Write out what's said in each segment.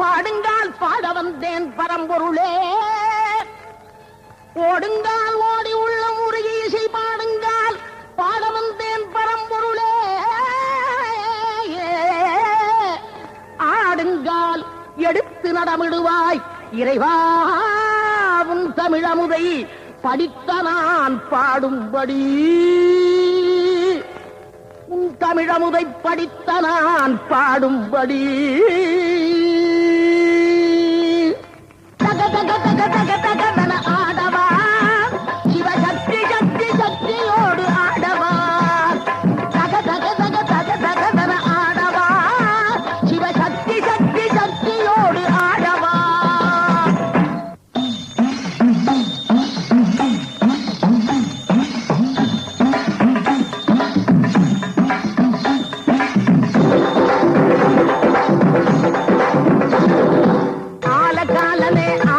பாடுங்கால் பாட வந்தேன் பரம்பொருளே. ஓடுங்கால் ஓடி உள்ள முருகி இசை பாடுங்கால் பாட வந்தேன் பரம்பொருளே. ஆடுங்கால் எடுத்து நடமிடுவாய் இறைவாவும் தமிழமுதை படித்த நான் பாடும்படி. உன் தமிழமுதை படித்த நான் பாடும்படி. में आ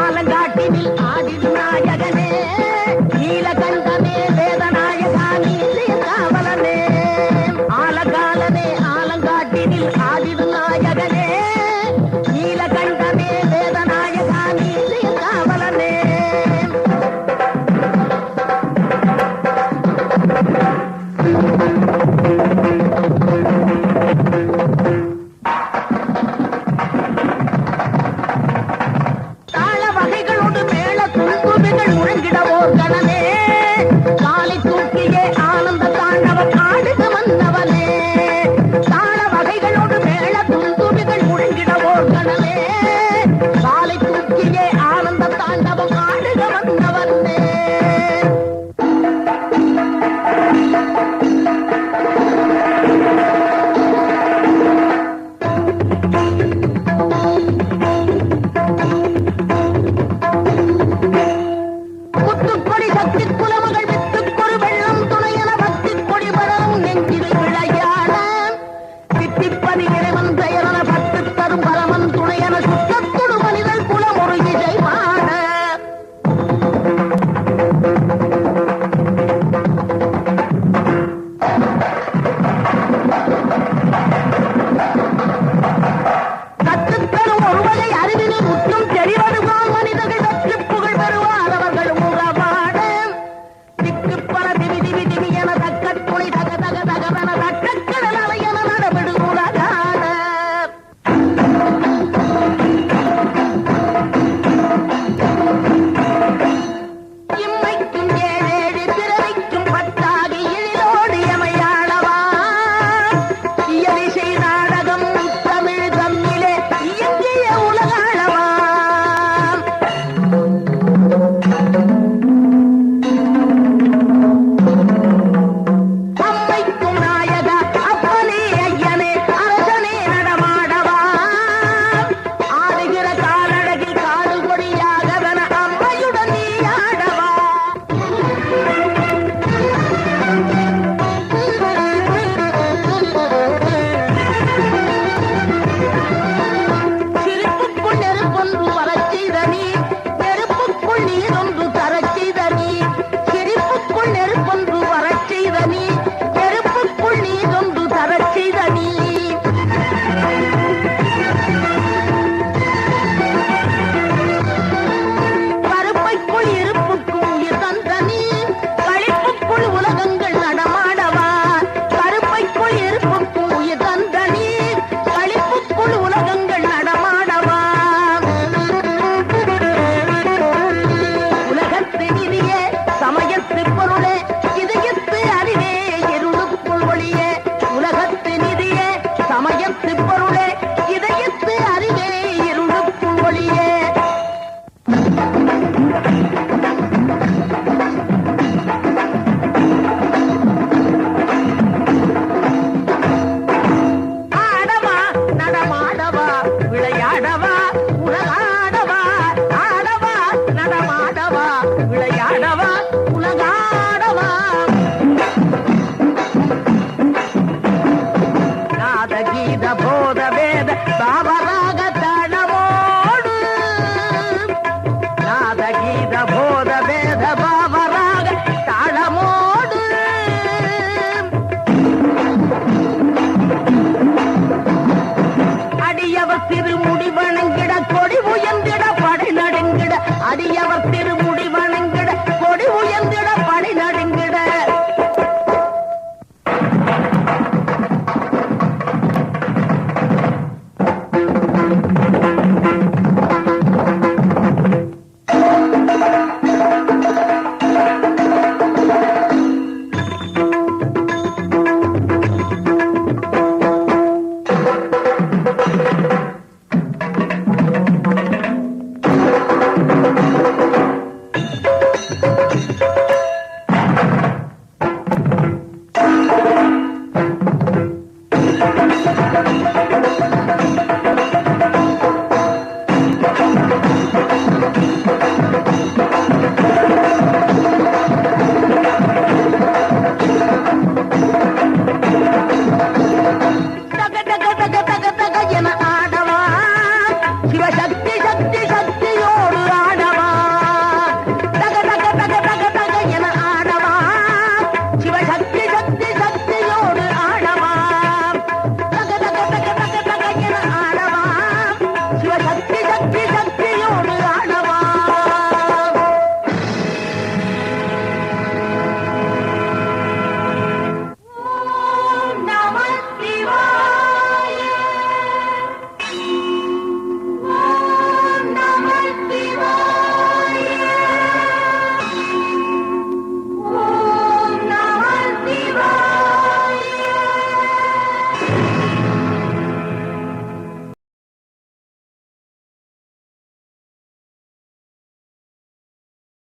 పాట గీత